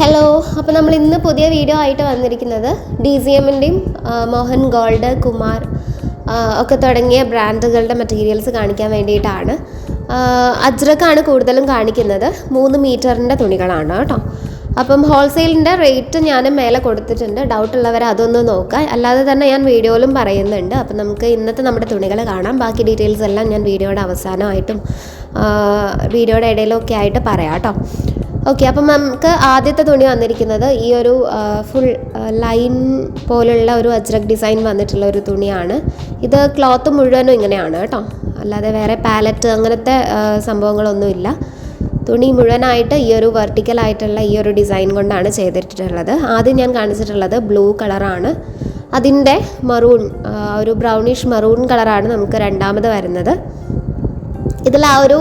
Hello അപ്പോൾ നമ്മൾ ഇന്ന് പുതിയ വീഡിയോ ആയിട്ട് വന്നിരിക്കുന്നത് ഡി സി എമ്മിന്റെയും മോഹൻ ഗോൾഡ് കുമാർ ഒക്കെ തുടങ്ങിയ ബ്രാൻഡുകളുടെ മെറ്റീരിയൽസ് കാണിക്കാൻ വേണ്ടിയിട്ടാണ്. അജ്രക്കാണ് കൂടുതലും കാണിക്കുന്നത്. മൂന്ന് മീറ്ററിന്റെ തുണികളാണ് കേട്ടോ. അപ്പം ഹോൾസെയിലിന്റെ റേറ്റ് ഞാൻ മേലെ കൊടുത്തിട്ടുണ്ട്. ഡൗട്ട് ഉള്ളവർ അതൊന്ന് നോക്കുക. അല്ലാതെ തന്നെ ഞാൻ വീഡിയോയിലും പറയുന്നുണ്ട്. അപ്പം നമുക്ക് ഇന്നത്തെ നമ്മുടെ തുണികൾ കാണാം. ബാക്കി ഡീറ്റെയിൽസ് എല്ലാം ഞാൻ വീഡിയോയുടെ അവസാനമായിട്ടും വീഡിയോയുടെ ഇടയിലൊക്കെ ആയിട്ട് പറയാം കേട്ടോ. ഓക്കെ അപ്പം നമുക്ക് ആദ്യത്തെ തുണി വന്നിരിക്കുന്നത് ഈ ഒരു ഫുൾ ലൈൻ പോലുള്ള ഒരു അജ്രക് ഡിസൈൻ വന്നിട്ടുള്ള ഒരു തുണിയാണ്. ഇത് ക്ലോത്ത് മുഴുവനും ഇങ്ങനെയാണ് കേട്ടോ. അല്ലാതെ വേറെ പാലറ്റ് അങ്ങനത്തെ സംഭവങ്ങളൊന്നുമില്ല. തുണി മുഴുവനായിട്ട് ഈ ഒരു വെർട്ടിക്കൽ ആയിട്ടുള്ള ഈ ഒരു ഡിസൈൻ കൊണ്ടാണ് ചെയ്തിട്ടുള്ളത്. ആദ്യം ഞാൻ കാണിച്ചിട്ടുള്ളത് ബ്ലൂ കളറാണ് അതിന്റെ മറൂൺ ഒരു ബ്രൗണിഷ് മറൂൺ കളറാണ് നമുക്ക് രണ്ടാമത് വരുന്നത്. ഇതിൽ ആ ഒരു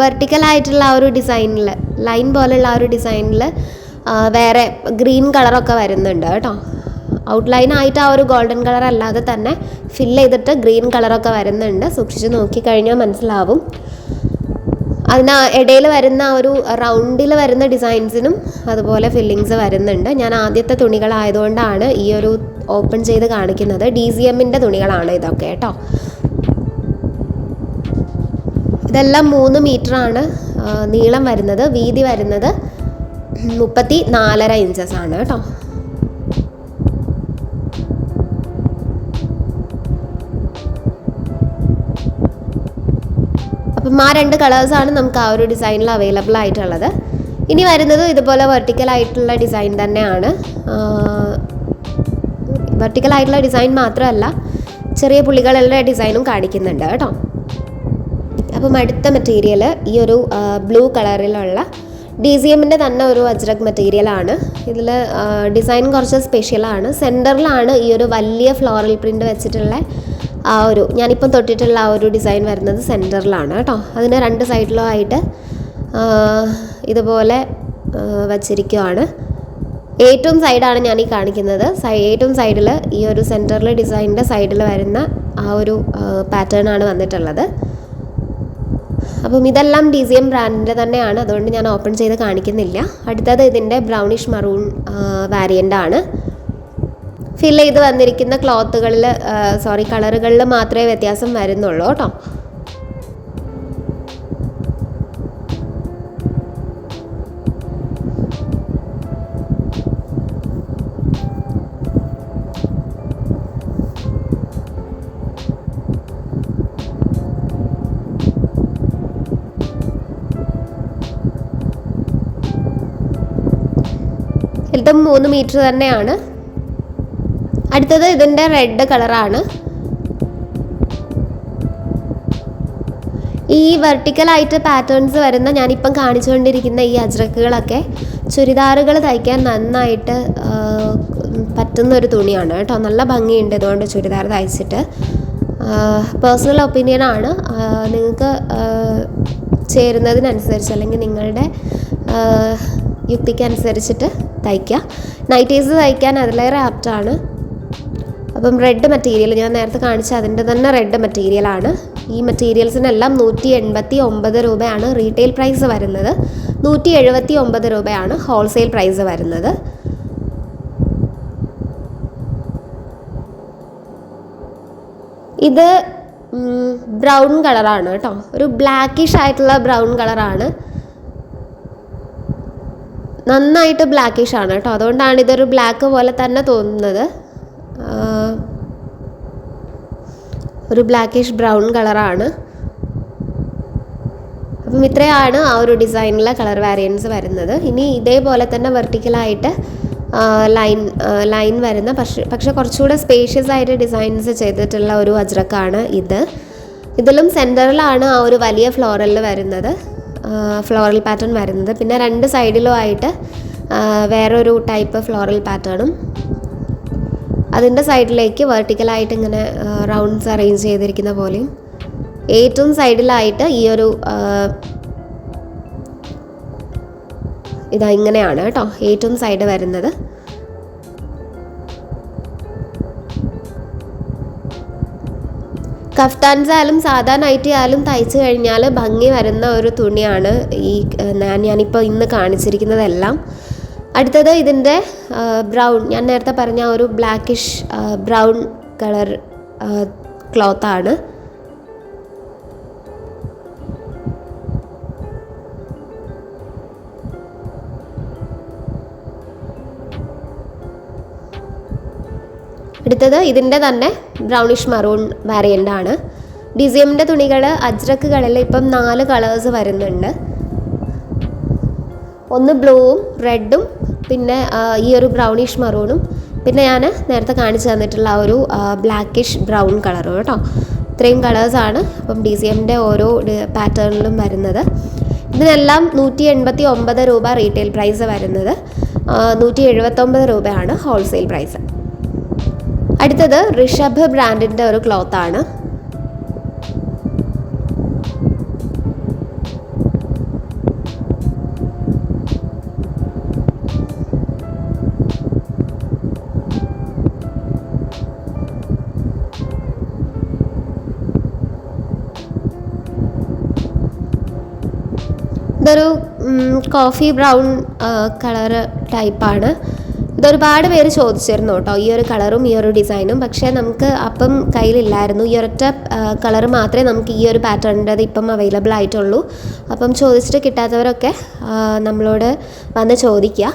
വെർട്ടിക്കൽ ആയിട്ടുള്ള ആ ഒരു ഡിസൈനിൽ ലൈൻ പോലുള്ള ആ ഒരു ഡിസൈനിൽ വേറെ ഗ്രീൻ കളറൊക്കെ വരുന്നുണ്ട് കേട്ടോ. ഔട്ട്ലൈൻ ആയിട്ട് ആ ഒരു ഗോൾഡൻ കളർ അല്ലാതെ തന്നെ ഫില്ല് ചെയ്തിട്ട് ഗ്രീൻ കളറൊക്കെ വരുന്നുണ്ട്. സൂക്ഷിച്ച് നോക്കിക്കഴിഞ്ഞാൽ മനസ്സിലാവും. അതിന് ഇടയിൽ വരുന്ന ഒരു റൗണ്ടിൽ വരുന്ന ഡിസൈൻസിനും അതുപോലെ ഫില്ലിങ്സ് വരുന്നുണ്ട്. ഞാൻ ആദ്യത്തെ തുണികളായതുകൊണ്ടാണ് ഈ ഒരു ഓപ്പൺ ചെയ്ത് കാണിക്കുന്നത്. ഡി സി എമ്മിന്റെ തുണികളാണ് ഇതൊക്കെ കേട്ടോ. ഇതെല്ലാം മൂന്ന് മീറ്ററാണ്. നീളം വരുന്നത് വീതി വരുന്നത് മുപ്പത്തി നാലര ഇഞ്ചസ് ആണ് കേട്ടോ. അപ്പം ആ രണ്ട് കളേഴ്സാണ് നമുക്ക് ആ ഒരു ഡിസൈനിൽ അവൈലബിൾ ആയിട്ടുള്ളത്. ഇനി വരുന്നത് ഇതുപോലെ വെർട്ടിക്കൽ ആയിട്ടുള്ള ഡിസൈൻ തന്നെയാണ്. വെർട്ടിക്കൽ ആയിട്ടുള്ള ഡിസൈൻ മാത്രമല്ല ചെറിയ പുള്ളികളുടെ ഡിസൈനും കാണിക്കുന്നുണ്ട് കേട്ടോ. അപ്പം അടുത്ത മെറ്റീരിയൽ ഈ ഒരു ബ്ലൂ കളറിലുള്ള ഡി സി എമ്മിന്റെ തന്നെ ഒരു അജ്രക് മെറ്റീരിയലാണ് ഇതിൽ ഡിസൈൻ കുറച്ച് സ്പെഷ്യലാണ് സെന്ററിലാണ് ഈ ഒരു വലിയ ഫ്ലോറൽ പ്രിന്റ് വെച്ചിട്ടുള്ള ആ ഒരു ഞാനിപ്പം തൊട്ടിട്ടുള്ള ആ ഒരു ഡിസൈൻ വരുന്നത് സെന്ററിലാണ് കേട്ടോ. അതിന് രണ്ട് സൈഡിലും ആയിട്ട് ഇതുപോലെ വച്ചിരിക്കുവാണ്. ഏറ്റവും സൈഡാണ് ഞാൻ ഈ കാണിക്കുന്നത്. സൈ ഏറ്റവും സൈഡിൽ ഈ ഒരു സെന്ററിൽ ഡിസൈനിന്റെ സൈഡിൽ വരുന്ന ആ ഒരു പാറ്റേൺ ആണ് വന്നിട്ടുള്ളത്. അപ്പം ഇതെല്ലാം ഡി സി എം ബ്രാൻഡിന്റെ തന്നെയാണ്. അതുകൊണ്ട് ഞാൻ ഓപ്പൺ ചെയ്ത് കാണിക്കുന്നില്ല. അടുത്തത് ഇതിന്റെ ബ്രൗണിഷ് മറൂൺ വാരിയന്റ് ആണ്. ഫിൽ ചെയ്ത് വന്നിരിക്കുന്ന ക്ലോത്തുകളിൽ സോറി കളറുകളിൽ മാത്രമേ വ്യത്യാസം വരുന്നുള്ളൂ കേട്ടോ. ഇതും മൂന്ന് മീറ്റർ തന്നെയാണ്. അടുത്തത് ഇതിന്റെ റെഡ് കളറാണ്. ഈ വെർട്ടിക്കൽ ആയിട്ട് പാറ്റേൺസ് വരുന്ന ഞാനിപ്പം കാണിച്ചുകൊണ്ടിരിക്കുന്ന ഈ അജ്രക്കുകളൊക്കെ ചുരിദാറുകൾ തയ്ക്കാൻ നന്നായിട്ട് പറ്റുന്ന ഒരു തുണിയാണ് കേട്ടോ. നല്ല ഭംഗിയുണ്ട് ഇതുകൊണ്ട് ചുരിദാർ തയ്ച്ചിട്ട്. പേഴ്സണൽ ഒപ്പീനിയനാണ് നിങ്ങൾക്ക് ചേരുന്നതിനനുസരിച്ച് അല്ലെങ്കിൽ നിങ്ങളുടെ യുക്തിക്കനുസരിച്ചിട്ട് തയ്ക്കുക. നൈറ്റീസ് തയ്ക്കാൻ അതിലേറെ ആപ്റ്റാണ് അപ്പം റെഡ് മെറ്റീരിയൽ ഞാൻ നേരത്തെ കാണിച്ച അതിന്റെ തന്നെ റെഡ് മെറ്റീരിയലാണ് ഈ മെറ്റീരിയൽസിനെല്ലാം നൂറ്റി എൺപത്തി ഒമ്പത് രൂപയാണ് റീറ്റെയിൽ പ്രൈസ് വരുന്നത്. നൂറ്റി എഴുപത്തി ഒമ്പത് രൂപയാണ് ഹോൾസെയിൽ പ്രൈസ് വരുന്നത്. ഇത് ബ്രൗൺ കളറാണ് കേട്ടോ. ഒരു ബ്ലാക്കിഷ് ആയിട്ടുള്ള ബ്രൗൺ കളറാണ് നന്നായിട്ട് ബ്ലാക്കിഷ് ആണ് കേട്ടോ. അതുകൊണ്ടാണ് ഇതൊരു ബ്ലാക്ക് പോലെ തന്നെ തോന്നുന്നത്. ഒരു ബ്ലാക്കിഷ് ബ്രൗൺ കളറാണ് അപ്പം ഇത്രയാണ് ആ ഒരു ഡിസൈനിലെ കളർ വാരിയൻസ് വരുന്നത്. ഇനി ഇതേപോലെ തന്നെ വെർട്ടിക്കലായിട്ട് ലൈൻ ലൈൻ വരുന്ന പക്ഷെ പക്ഷെ കുറച്ചുകൂടെ സ്പേഷ്യസ് ആയിട്ട് ഡിസൈൻസ് ചെയ്തിട്ടുള്ള ഒരു അജ്രക്കാണ് ഇത്. ഇതിലും സെന്ററിലാണ് ആ ഒരു വലിയ ഫ്ലോറൽ വരുന്നത്. ഫ്ലോറൽ പാറ്റേൺ വരുന്നത്. പിന്നെ രണ്ട് സൈഡിലും ആയിട്ട് വേറൊരു ടൈപ്പ് ഫ്ലോറൽ പാറ്റേണും അതിന്റെ സൈഡിലേക്ക് വെർട്ടിക്കലായിട്ട് ഇങ്ങനെ റൗണ്ട്സ് അറേഞ്ച് ചെയ്തിരിക്കുന്ന പോലെയും. ഏറ്റവും സൈഡിലായിട്ട് ഈ ഒരു ഇതാ ഇങ്ങനെയാണ് കേട്ടോ ഏറ്റവും സൈഡ് വരുന്നത്. കഫ്താൻസ് ആയാലും സാധാ നൈറ്റി ആയാലും തയ്ച്ചു കഴിഞ്ഞാൽ ഭംഗി വരുന്ന ഒരു തുണിയാണ് ഈ ഞാനിപ്പോൾ ഇന്ന് കാണിച്ചിരിക്കുന്നതെല്ലാം. അടുത്തത് ഇതിന്റെ ബ്രൗൺ. ഞാൻ നേരത്തെ പറഞ്ഞ ഒരു ബ്ലാക്കിഷ് ബ്രൗൺ കളർ ക്ലോത്താണ്. അടുത്തത് ഇതിന്റെ തന്നെ ബ്രൗണിഷ് മറൂൺ വാരിയന്റ് ആണ്. ഡി സി എമ്മിന്റെ തുണികൾ അജ്രക്കുകളിൽ ഇപ്പം നാല് കളേഴ്സ് വരുന്നുണ്ട്. ഒന്ന് ബ്ലൂവും റെഡും പിന്നെ ഈ ഒരു ബ്രൗണിഷ് മറൂണും പിന്നെ ഞാൻ നേരത്തെ കാണിച്ചു തന്നിട്ടുള്ള ആ ഒരു ബ്ലാക്കിഷ് ബ്രൗൺ കളറും കേട്ടോ. ഇത്രയും കളേഴ്സാണ് അപ്പം ഡി സി എമ്മിന്റെ ഓരോ പാറ്റേണിലും വരുന്നത്. ഇതിനെല്ലാം നൂറ്റി എൺപത്തി ഒമ്പത് രൂപ റീറ്റെയിൽ പ്രൈസ് വരുന്നത്. നൂറ്റി എഴുപത്തൊമ്പത് രൂപയാണ് ഹോൾസെയിൽ പ്രൈസ് അടുത്തത് ഋഷഭ് ബ്രാൻഡിന്റെ ഒരു ക്ലോത്ത് ആണ്. ഇതൊരു കോഫി ബ്രൗൺ കളറ് ടൈപ്പാണ് ഇതൊരുപാട് പേര് ചോദിച്ചിരുന്നു കേട്ടോ. ഈ ഒരു കളറും ഈ ഒരു ഡിസൈനും. പക്ഷേ നമുക്ക് അപ്പം കയ്യിലില്ലായിരുന്നു. ഈ ഒരൊറ്റ കളർ മാത്രമേ നമുക്ക് ഈ ഒരു പാറ്റേണിന്റെത് ഇപ്പം അവൈലബിൾ ആയിട്ടുള്ളൂ. അപ്പം ചോദിച്ചിട്ട് കിട്ടാത്തവരൊക്കെ നമ്മളോട് വന്ന് ചോദിക്കുക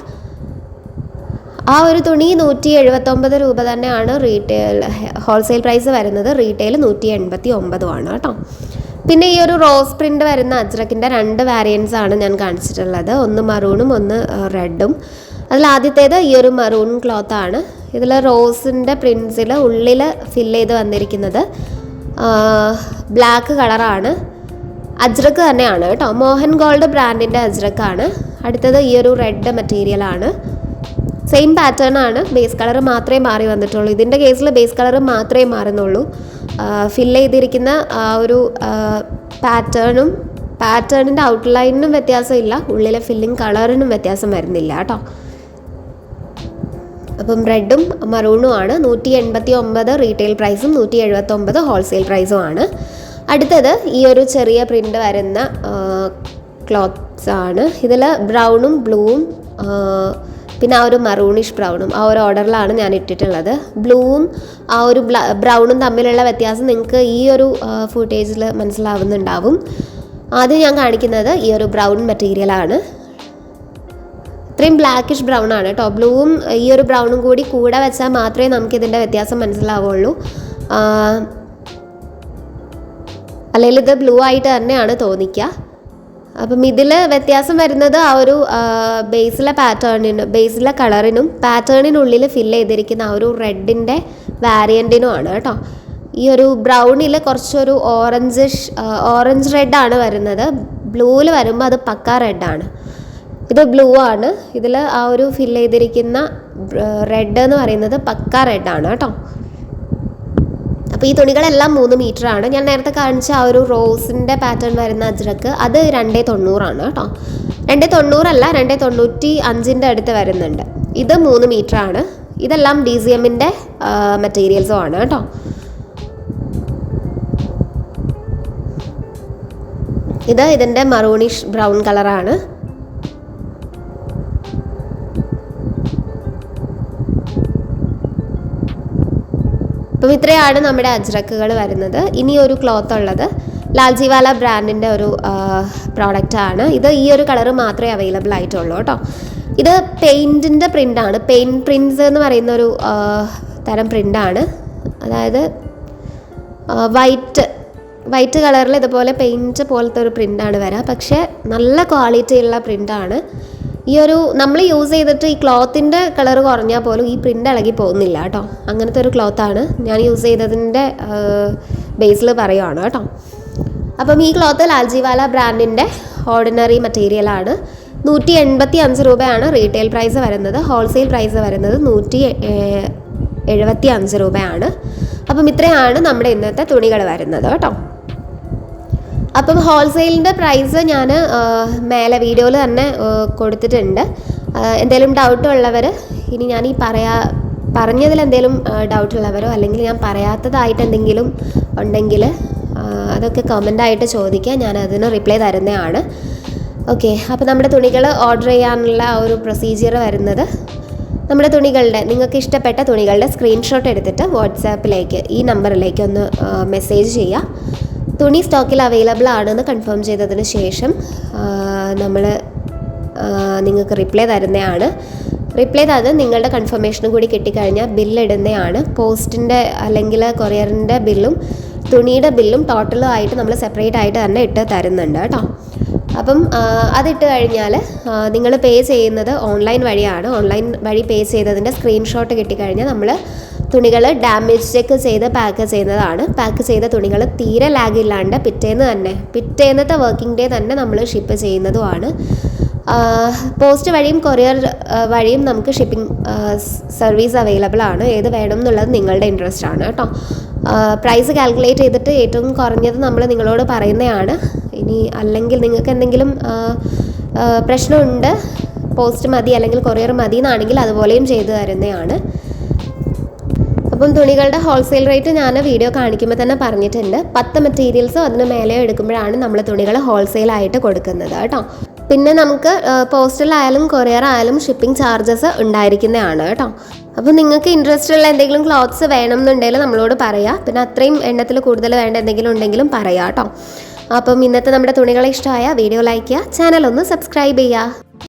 ആ ഒരു തുണി നൂറ്റി എഴുപത്തൊമ്പത് രൂപ തന്നെയാണ് റീറ്റെയിൽ ഹോൾസെയിൽ പ്രൈസ് വരുന്നത്. റീറ്റെയിൽ നൂറ്റി എൺപത്തി ഒമ്പതുമാണ് കേട്ടോ. പിന്നെ ഈ ഒരു റോസ് പ്രിന്റ് വരുന്ന അജ്രക്കിന്റെ രണ്ട് വേരിയൻസ് ആണ് ഞാൻ കാണിച്ചിട്ടുള്ളത്. ഒന്ന് മറൂണും ഒന്ന് റെഡും അതിൽ ആദ്യത്തേത് ഈ ഒരു മറൂൺ ക്ലോത്ത് ആണ്. ഇതിൽ റോസിന്റെ പ്രിൻസിൽ ഉള്ളിൽ ഫില്ല് ചെയ്ത് വന്നിരിക്കുന്നത് ബ്ലാക്ക് കളറാണ് അജ്രക്ക് തന്നെയാണ് കേട്ടോ. മോഹൻ ഗോൾഡ് ബ്രാൻഡിന്റെ അജ്രക്കാണ് അടുത്തത് ഈ ഒരു റെഡ് മെറ്റീരിയൽ ആണ്. സെയിം പാറ്റേൺ ആണ്. ബേസ് കളർ മാത്രമേ മാറി വന്നിട്ടുള്ളൂ. ഇതിന്റെ കേസിൽ ബേസ് കളർ മാത്രമേ മാറുന്നുള്ളൂ. ഫില്ല് ചെയ്തിരിക്കുന്ന ആ ഒരു പാറ്റേണും പാറ്റേണിന്റെ ഔട്ട്ലൈനും വ്യത്യാസമില്ല. ഉള്ളിലെ ഫില്ലിംഗ് കളറിനും വ്യത്യാസം വരുന്നില്ല കേട്ടോ. അപ്പം റെഡും മറൂണും ആണ്. നൂറ്റി എൺപത്തി ഒമ്പത് റീറ്റെയിൽ പ്രൈസും നൂറ്റി എഴുപത്തി ഒമ്പത് ഹോൾസെയിൽ പ്രൈസും ആണ്. അടുത്തത് ഈ ഒരു ചെറിയ പ്രിന്റ് വരുന്ന ക്ലോത്ത്സ് ആണ്. ഇതിൽ ബ്രൗണും ബ്ലൂവും പിന്നെ ആ ഒരു മറൂണിഷ് ബ്രൗണും ആ ഒരു ഓർഡറിലാണ് ഞാൻ ഇട്ടിട്ടുള്ളത്. ബ്ലൂവും ആ ഒരു ബ്രൗണും തമ്മിലുള്ള വ്യത്യാസം നിങ്ങൾക്ക് ഈ ഒരു ഫുട്ടേജിൽ മനസ്സിലാവുന്നുണ്ടാവും. ആദ്യം ഞാൻ കാണിക്കുന്നത് ഈ ഒരു ബ്രൗൺ മെറ്റീരിയലാണ് ഇത്രയും ബ്ലാക്കിഷ് ബ്രൗൺ ആണ് കേട്ടോ. ബ്ലൂവും ഈ ഒരു ബ്രൗണും കൂടി കൂടെ വെച്ചാൽ മാത്രമേ നമുക്ക് ഇതിന്റെ വ്യത്യാസം മനസ്സിലാവുള്ളൂ. അല്ലെങ്കിൽ ഇത് ബ്ലൂ ആയിട്ട് തന്നെയാണ് തോന്നിക്കുക. അപ്പം ഇതിൽ വ്യത്യാസം വരുന്നത് ആ ഒരു ബേസിലെ പാറ്റേണിന് ബേസിലെ കളറിനും പാറ്റേണിനുള്ളിൽ ഫില്ല് ചെയ്തിരിക്കുന്ന ആ ഒരു റെഡിന്റെ വാരിയന്റിനും ആണ് കേട്ടോ. ഈ ഒരു ബ്രൗണിൽ കുറച്ചൊരു ഓറഞ്ചിഷ് ഓറഞ്ച് റെഡ് ആണ് വരുന്നത്. ബ്ലൂവിൽ വരുമ്പോൾ അത് പക്ക റെഡാണ് ഇത് ബ്ലൂ ആണ്. ഇതിൽ ആ ഒരു ഫിൽ ചെയ്തിരിക്കുന്ന റെഡ് എന്ന് പറയുന്നത് പക്ക റെഡാണ് കേട്ടോ. അപ്പോൾ ഈ തുണികളെല്ലാം മൂന്ന് മീറ്റർ ആണ്. ഞാൻ നേരത്തെ കാണിച്ച ആ ഒരു റോസിന്റെ പാറ്റേൺ വരുന്ന അജ്രക്ക് അത് രണ്ടേ തൊണ്ണൂറാണ് കേട്ടോ. രണ്ടേ തൊണ്ണൂറല്ല രണ്ടേ തൊണ്ണൂറ്റി അഞ്ചിന്റെ അടുത്ത് വരുന്നുണ്ട്. ഇത് മൂന്ന് മീറ്റർ ആണ്. ഇതെല്ലാം ഡി സി എമ്മിന്റെ മെറ്റീരിയൽസും ആണ് കേട്ടോ. ഇത് ഇതിന്റെ മറൂണിഷ് ബ്രൗൺ കളറാണ് ഇത്രയാണ് നമ്മുടെ അജ്രക്കുകൾ വരുന്നത്. ഇനി ഒരു ക്ലോത്ത് ഉള്ളത്. ലാൽജിവാല ബ്രാൻഡിന്റെ ഒരു പ്രോഡക്റ്റ് ആണ്. ഇത് ഈ ഒരു കളർ മാത്രമേ അവൈലബിൾ ആയിട്ടുള്ളൂ കേട്ടോ. ഇത് പെയിന്റിന്റെ പ്രിന്റാണ് പെയിന്റ് പ്രിൻസ് എന്ന് പറയുന്ന ഒരു തരം പ്രിന്റാണ് അതായത് വൈറ്റ് വൈറ്റ് കളറിൽ ഇതുപോലെ പെയിന്റ് പോലത്തെ ഒരു പ്രിന്റാണ് വരിക പക്ഷേ നല്ല ക്വാളിറ്റിയുള്ള പ്രിന്റാണ് ഈ ഒരു നമ്മൾ യൂസ് ചെയ്തിട്ട് ഈ ക്ലോത്തിന്റെ കളർ കുറഞ്ഞാൽ പോലും ഈ പ്രിന്റ് ഇളകി പോകുന്നില്ല കേട്ടോ. അങ്ങനത്തെ ഒരു ക്ലോത്താണ് ഞാൻ യൂസ് ചെയ്തതിന്റെ ബേസിൽ പറയുവാണ് കേട്ടോ. അപ്പം ഈ ക്ലോത്ത് ലാൽജിവാല ബ്രാൻഡിന്റെ ഓർഡിനറി മെറ്റീരിയലാണ് നൂറ്റി എൺപത്തി അഞ്ച് രൂപയാണ് റീറ്റെയിൽ പ്രൈസ് വരുന്നത്. ഹോൾസെയിൽ പ്രൈസ് വരുന്നത് നൂറ്റി എഴുപത്തി അഞ്ച് രൂപയാണ്. അപ്പം ഇത്രയാണ് നമ്മുടെ ഇന്നത്തെ തുണികൾ വരുന്നത് കേട്ടോ. അപ്പം ഹോൾസെയിലിന്റെ പ്രൈസ് ഞാൻ മേലെ വീഡിയോയിൽ തന്നെ കൊടുത്തിട്ടുണ്ട്. എന്തെങ്കിലും ഡൗട്ട് ഉള്ളവർ ഇനി ഞാൻ ഈ പറയാ പറഞ്ഞതിൽ എന്തെങ്കിലും ഡൗട്ട് ഉള്ളവരോ അല്ലെങ്കിൽ ഞാൻ പറയാത്തതായിട്ട് എന്തെങ്കിലും ഉണ്ടെങ്കിൽ അതൊക്കെ കമന്റായിട്ട് ചോദിക്കുക. ഞാൻ അതിന് റിപ്ലൈ തരുന്നതാണ്. ഓക്കെ അപ്പോൾ നമ്മുടെ തുണികൾ ഓർഡർ ചെയ്യാനുള്ള ആ ഒരു പ്രൊസീജിയർ വരുന്നത് നമ്മുടെ തുണികളുടെ നിങ്ങൾക്ക് ഇഷ്ടപ്പെട്ട തുണികളുടെ സ്ക്രീൻഷോട്ട് എടുത്തിട്ട് വാട്സാപ്പിലേക്ക് ഈ നമ്പറിലേക്ക് ഒന്ന് മെസ്സേജ് ചെയ്യുക. തുണി സ്റ്റോക്കിൽ അവൈലബിൾ ആണെന്ന് കൺഫേം ചെയ്തതിന് ശേഷം നമ്മൾ നിങ്ങൾക്ക് റിപ്ലൈ തരുന്നതാണ്. റിപ്ലൈ തന്ന് നിങ്ങളുടെ കൺഫർമേഷനും കൂടി കിട്ടിക്കഴിഞ്ഞാൽ ബില്ലിടുന്നതാണ് പോസ്റ്റിന്റെ അല്ലെങ്കിൽ കൊറിയറിന്റെ ബില്ലും തുണിയുടെ ബില്ലും ടോട്ടലും ആയിട്ട് നമ്മൾ സെപ്പറേറ്റ് ആയിട്ട് തന്നെ ഇട്ട് തരുന്നുണ്ട് കേട്ടോ. അപ്പം അതിട്ട് കഴിഞ്ഞാൽ നിങ്ങൾ പേ ചെയ്യുന്നത് ഓൺലൈൻ വഴിയാണ്. ഓൺലൈൻ വഴി പേ ചെയ്തതിന്റെ സ്ക്രീൻഷോട്ട് കിട്ടിക്കഴിഞ്ഞാൽ നമ്മൾ തുണികൾ ഡാമേജ് ചെക്ക് ചെയ്ത് പാക്ക് ചെയ്യുന്നതാണ്. പാക്ക് ചെയ്ത തുണികൾ തീരെ ലാഗ് ഇല്ലാണ്ട് പിറ്റേന്ന് തന്നെ പിറ്റേന്നത്തെ വർക്കിംഗ് ഡേ തന്നെ നമ്മൾ ഷിപ്പ് ചെയ്യുന്നതുമാണ്. പോസ്റ്റ് വഴിയും കൊറിയർ വഴിയും നമുക്ക് ഷിപ്പിംഗ് സർവീസ് അവൈലബിൾ ആണ്. ഏത് വേണം എന്നുള്ളത് നിങ്ങളുടെ ഇൻട്രസ്റ്റ് ആണ് കേട്ടോ. പ്രൈസ് കാൽക്കുലേറ്റ് ചെയ്തിട്ട് ഏറ്റവും കുറഞ്ഞത് നമ്മൾ നിങ്ങളോട് പറയുന്നതാണ്. ഇനി അല്ലെങ്കിൽ നിങ്ങൾക്ക് എന്തെങ്കിലും പ്രശ്നമുണ്ട് പോസ്റ്റ് മതി അല്ലെങ്കിൽ കൊറിയർ മതി എന്നാണെങ്കിൽ അതുപോലെയും ചെയ്തു തരുന്നതാണ്. അപ്പം തുണികളുടെ ഹോൾസെയിൽ റേറ്റ് ഞാൻ വീഡിയോ കാണിക്കുമ്പോൾ തന്നെ പറഞ്ഞിട്ടുണ്ട്. പത്ത് മെറ്റീരിയൽസോ അതിന് മേലെ എടുക്കുമ്പോഴാണ് നമ്മൾ തുണികൾ ഹോൾസെയിൽ ആയിട്ട് കൊടുക്കുന്നത് കേട്ടോ. പിന്നെ നമുക്ക് പോസ്റ്റൽ ആയാലും കൊറിയർ ആയാലും ഷിപ്പിംഗ് ചാർജസ് ഉണ്ടായിരിക്കുന്നതാണ് കേട്ടോ. അപ്പോൾ നിങ്ങൾക്ക് ഇൻട്രസ്റ്റ് ഉള്ള എന്തെങ്കിലും ക്ലോത്ത്സ് വേണം എന്നുണ്ടെങ്കിൽ നമ്മളോട് പറയാം. പിന്നെ അത്രയും എണ്ണത്തിൽ കൂടുതൽ വേണ്ട എന്തെങ്കിലും ഉണ്ടെങ്കിലും പറയാം കേട്ടോ. അപ്പം ഇന്നത്തെ നമ്മുടെ തുണികളെ ഇഷ്ടമായ വീഡിയോ ലൈക്ക് ചെയ്യുക. ചാനൽ ഒന്ന് സബ്സ്ക്രൈബ് ചെയ്യുക.